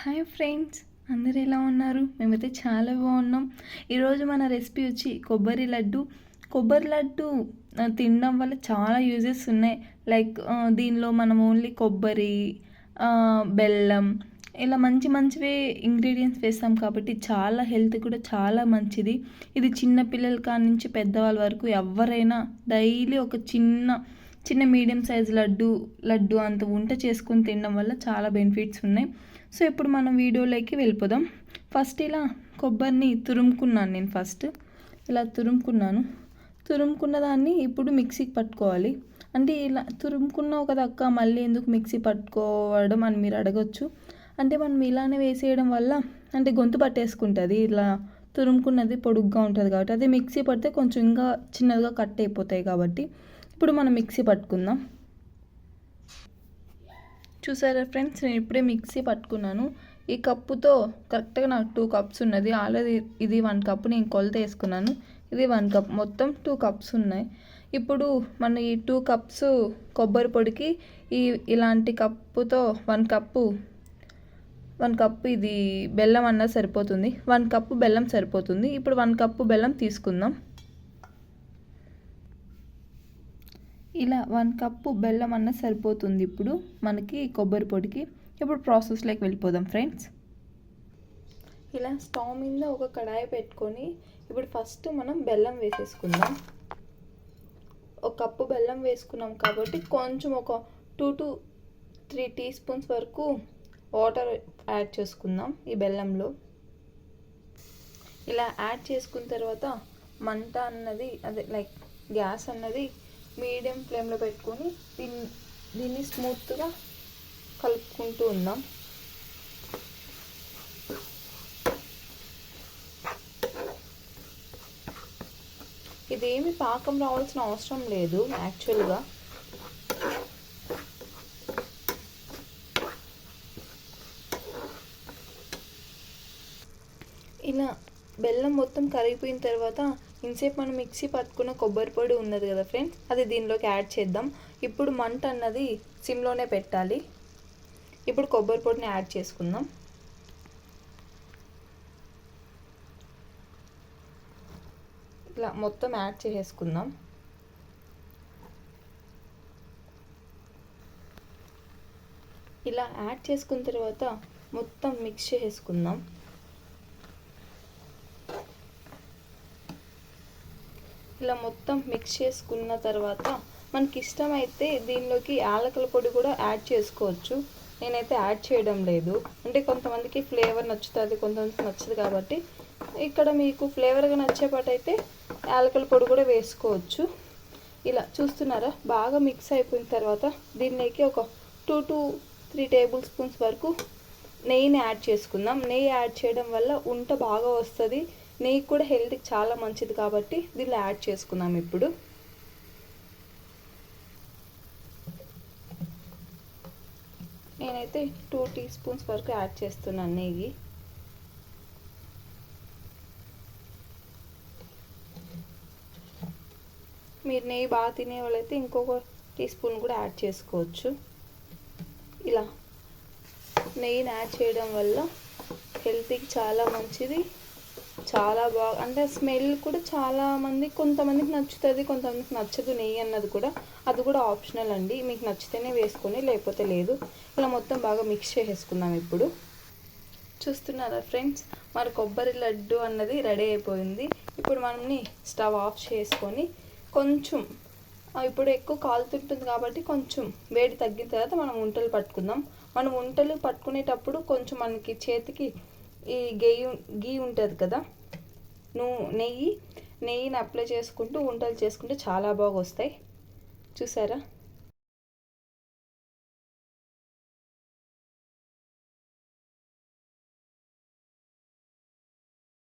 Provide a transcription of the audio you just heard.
Hi friends అందరు ఎలా ఉన్నారు? మేమైతే చాలా బాగున్నాం. ఈరోజు మన రెసిపీ వచ్చి కొబ్బరి లడ్డు. కొబ్బరి లడ్డు తినడం వల్ల చాలా యూజెస్ ఉన్నాయి. లైక్ దీనిలో మనం ఓన్లీ కొబ్బరి బెల్లం ఇలా మంచి మంచివే ఇంగ్రీడియంట్స్ వేస్తాం కాబట్టి చాలా హెల్త్ కూడా చాలా మంచిది. ఇది చిన్న పిల్లల కాడ నుంచి పెద్దవాళ్ళ వరకు ఎవరైనా డైలీ ఒక చిన్న చిన్న మీడియం సైజ్ లడ్డు లడ్డు అంత వంట చేసుకొని తినడం వల్ల చాలా బెనిఫిట్స్ ఉన్నాయి. సో ఇప్పుడు మనం వీడియోలోకి వెళ్ళిపోదాం. ఫస్ట్ ఇలా కొబ్బరిని తురుముకున్నాను నేను ఫస్ట్. ఇలా తురుముకున్నాను. తురుముకున్న దాన్ని ఇప్పుడు మిక్సీకి పట్టుకోవాలి. అంటే ఇలా తురుముకున్న ఒక దక్క మళ్ళీ ఎందుకు మిక్సీ పట్టుకోవడం అని మీరు అడగొచ్చు. అంటే మనం ఇలానే వేసేయడం వల్ల అంటే గొంతు పట్టేసుకుంటుంది. ఇలా తురుముకున్నది పొడుగ్గా ఉంటుంది కాబట్టి అదే మిక్సీ పడితే కొంచెం ఇంకా చిన్నదిగా కట్ అయిపోతాయి కాబట్టి ఇప్పుడు మనం మిక్సీ పట్టుకుందాం. చూసారా ఫ్రెండ్స్? నేను ఇప్పుడే మిక్సీ పట్టుకున్నాను. ఈ కప్పుతో కరెక్ట్గా నాకు టూ కప్స్ ఉన్నది. ఆల్రెడీ ఇది వన్ కప్ నేను కొలత వేసుకున్నాను. ఇది వన్ కప్. మొత్తం టూ కప్స్ ఉన్నాయి. ఇప్పుడు మన ఈ టూ కప్స్ కొబ్బరి పొడికి ఈ ఇలాంటి కప్పుతో వన్ కప్పు వన్ కప్పు ఇది బెల్లం అన్న సరిపోతుంది. వన్ కప్పు బెల్లం సరిపోతుంది. ఇప్పుడు వన్ కప్పు బెల్లం తీసుకుందాం. ఇలా వన్ కప్పు బెల్లం అన్న సరిపోతుంది ఇప్పుడు. మనకి కొబ్బరి పొడికి. ఇప్పుడు ప్రాసెస్లోకి వెళ్ళిపోదాం ఫ్రెండ్స్. ఇలా స్టవ్ మీద ఒక కడాయి పెట్టుకొని ఇప్పుడు ఫస్ట్ మనం బెల్లం వేసేసుకుందాం. ఒక కప్పు బెల్లం వేసుకున్నాం కాబట్టి కొంచెం ఒక two to three teaspoons వరకు వాటర్ యాడ్ చేసుకుందాం ఈ బెల్లంలో. ఇలా యాడ్ చేసుకున్న తర్వాత మంట అన్నది అదే లైక్ గ్యాస్ అన్నది మీడియం ఫ్లేమ్లో పెట్టుకొని దీన్ని దీన్ని స్మూత్గా కలుపుకుంటూ ఉందాం ఇదేమి పాకం రావాల్సిన అవసరం లేదు యాక్చువల్గా. ఇలా బెల్లం మొత్తం కరిగిపోయిన తర్వాత ఇంతసేపు మనం మిక్సీ పట్టుకున్న కొబ్బరి పొడి ఉన్నది కదా ఫ్రెండ్స్ అది దీనిలోకి యాడ్ చేద్దాం. ఇప్పుడు మంట అన్నది సిమ్లోనే పెట్టాలి. ఇప్పుడు కొబ్బరి పొడిని యాడ్ చేసుకుందాం. ఇలా మొత్తం యాడ్ చేసేసుకుందాం. ఇలా యాడ్ చేసుకున్న తర్వాత మొత్తం మిక్స్ చేసేసుకుందాం. ఇలా మొత్తం మిక్స్ చేసుకున్న తర్వాత మనకి ఇష్టమైతే దీనిలోకి యాలకుల పొడి కూడా యాడ్ చేసుకోవచ్చు. నేనైతే యాడ్ చేయడం లేదు. అంటే కొంతమందికి ఫ్లేవర్ నచ్చుతుంది కొంతమందికి నచ్చదు కాబట్టి ఇక్కడ మీకు ఫ్లేవర్గా నచ్చేపాటైతే యాలకుల పొడి కూడా వేసుకోవచ్చు. ఇలా చూస్తున్నారా? బాగా మిక్స్ అయిపోయిన తర్వాత దీనిలోకి ఒక two to three tablespoons వరకు నెయ్యిని యాడ్ చేసుకుందాం. నెయ్యి యాడ్ చేయడం వల్ల ఉంట బాగా వస్తుంది. నెయ్యి కూడా హెల్త్కి చాలా మంచిది కాబట్టి దీనిలో యాడ్ చేసుకుందాం ఇప్పుడు. నేనైతే టూ టీ స్పూన్స్ వరకు యాడ్ చేస్తున్నాను నెయ్యి. మీరు నెయ్యి బాగా తినే వాళ్ళైతే ఇంకొక టీ స్పూన్ కూడా యాడ్ చేసుకోవచ్చు. ఇలా నెయ్యిని యాడ్ చేయడం వల్ల హెల్త్కి చాలా మంచిది. చాలా బాగా అంటే స్మెల్ కూడా చాలా మంది కొంతమందికి నచ్చుతుంది కొంతమందికి నచ్చదు నెయ్యి అన్నది కూడా. అది కూడా ఆప్షనల్ అండి. మీకు నచ్చితేనే వేసుకొని లేకపోతే లేదు. ఇలా మొత్తం బాగా మిక్స్ చేసేసుకుందాం ఇప్పుడు. చూస్తున్నారా ఫ్రెండ్స్ మరి కొబ్బరి లడ్డు అన్నది రెడీ అయిపోయింది. ఇప్పుడు మనని స్టవ్ ఆఫ్ చేసుకొని కొంచెం ఇప్పుడు ఎక్కువ కాలుతుంటుంది కాబట్టి కొంచెం వేడి తగ్గిన తర్వాత మనం ఉంటలు పట్టుకుందాం. మనం ఉంటలు పట్టుకునేటప్పుడు కొంచెం మనకి చేతికి ఈ గెయ్యి గీ ఉంటుంది కదా నువ్వు నెయ్యి నెయ్యిని అప్లై చేసుకుంటూ వంటలు చేసుకుంటే చాలా బాగా వస్తాయి చూసారా?